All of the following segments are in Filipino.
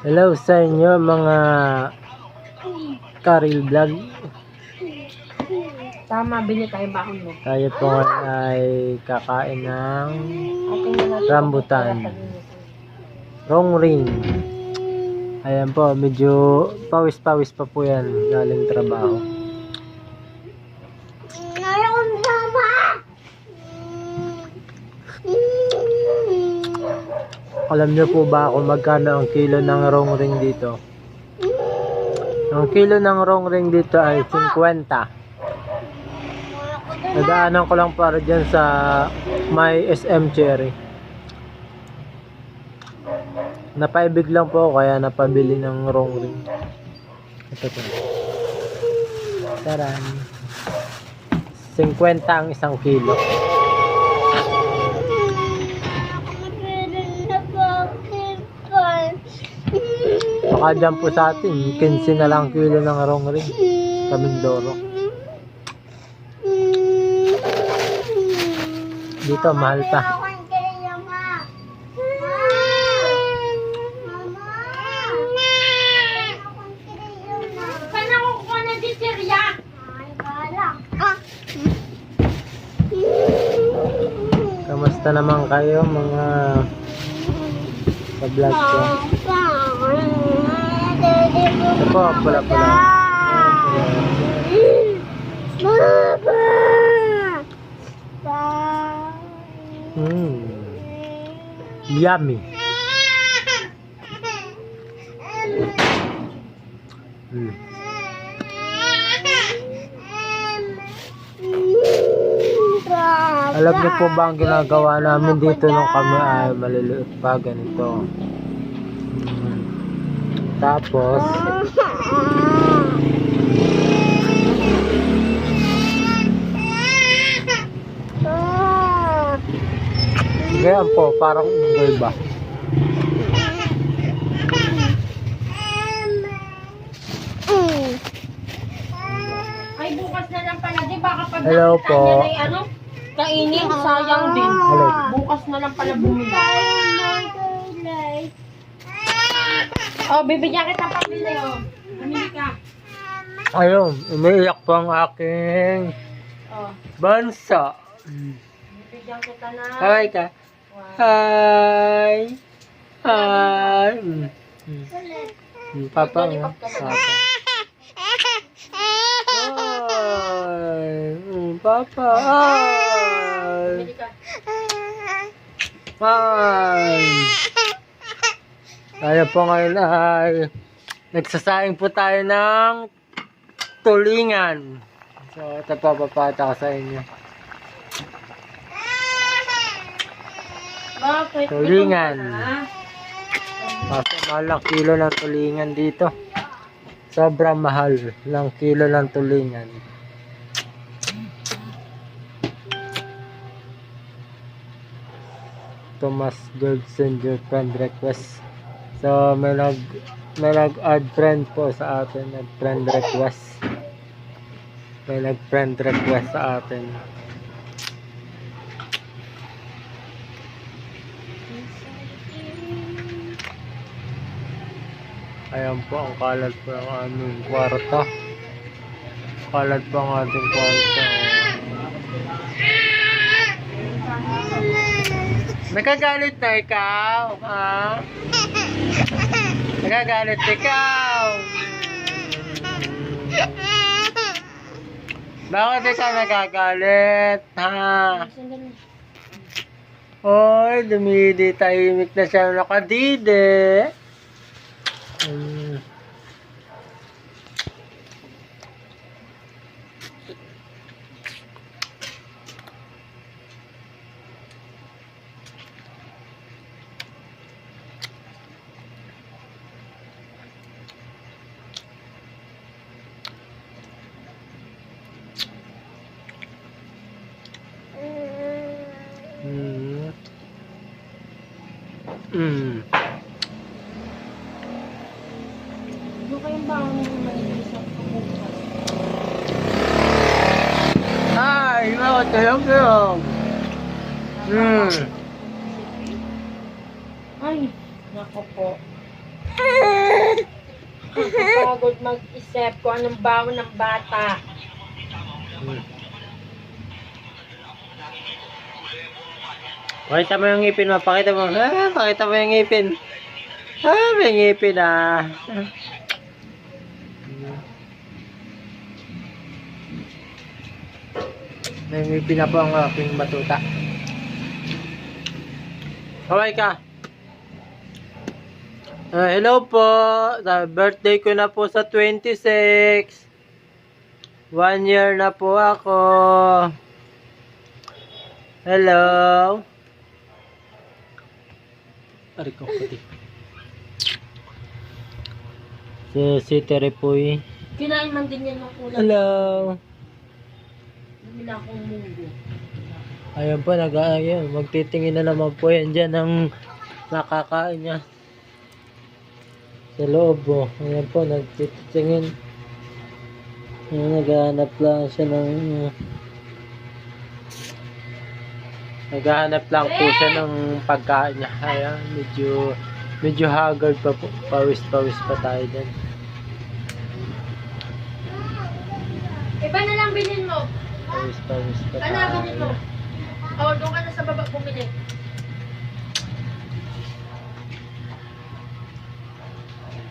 Hello sa inyo mga Karil Vlog. Tama, bili tayo bakon mo. Tayo po ngayon ay kakain ng. Rambutan. Wrong ring. Ayan po, medyo pawis-pawis pa po yan galing trabaho. Alam niyo po ba kung magkano ang kilo ng wrong ring dito? Ang kilo ng wrong ring dito ay 50. Nadaanan ko lang para dyan sa may SM Cherry. Napaibig lang po kaya napabili ng wrong ring. Ito po. Taran. 50 ang isang kilo. Baka dyan po sa atin, 15 na lang kilo ng wrong ring. Sa Mindoro. Dito, mahal pa. Kamusta naman kayo mga sa vlog ko? Ito po, pula-pula. Mm. Yummy. Mm. Alam niyo po ba ang ginagawa namin dito nung kami ay maliliit pa ganito. Tapos, ganyan po, parang unggoy ba? Ay, bukas na lang pala. Di ba kapag Hello nakita po. niya na yung ano, kainin, sayang din. Hello. Bukas na lang pala bumili. Oh, bibigyan kita pabili, oh. Bumili ka. Ayun, umiiyak po ang aking Oh, bansa. Bibigyan kita na. Hi ka. Hi. Hi. Mm. Mm. Mm, Papa. Papa. Hi. Mm, Papa. Hi. Ka. Hi. Tayo po ngayon ay nagsasaing po tayo ng tulingan. So, ito po papata ko sa inyo. Bakit? Tulingan. Gutom ka na? Kaso mahal ang kilo ng tulingan dito. Sobrang mahal ng kilo ng tulingan. Thomas Goldson your friend request. So may nag may nag-add friend po sa atin, nag-friend request. May nag-friend request sa atin. Ayan po ang kalat po ng aming kwarto. Kalat po ang ating kwarto. Nagagalit na ikaw, ha? Nagagalit ikaw. Bakit ikaw nagagalit, ha? Hoy, dumidi, tahimik na siya nakadide. Mm. Mm. Mm. Ano kayong bangon ng malinis sa pagbukas? Hi, bakit kayo kayo? Hmm. Ay, nako po. Nakakapagod mag-isip kung anong baon ng bata. Hmm. Pakita mo yung ngipin mo. Pakita mo. Ah, pakita mo yung ngipin. Ah, may ngipin ah. May ngipin na po ang aking batuta. Kaway ka. Ah, hello po. Sa birthday ko na po sa 26. One year na po ako. Hello. Ari ko pati. Si si Terepoy. Kinain man din yan ng kulang. Hello. Bumila akong munggo. Ayun po, nag ayun, magtitingin na naman po yan dyan ng nakakain niya. Sa loob po. Ayan po, nagtitingin. Ayan, naghahanap lang siya ng... Naghahanap lang po siya ng pagkain niya. Ayan, medyo... Medyo haggard pa po. Pawis-pawis pa tayo dyan. Iba na lang bilhin mo. Pawis-pawis pa Ano, bilhin mo? tayo. O, doon ka na sa baba bumili.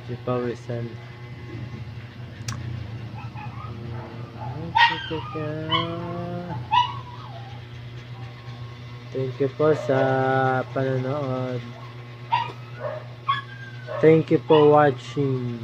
Si Pawisan. Thank you po sa panonood. Thank you for watching.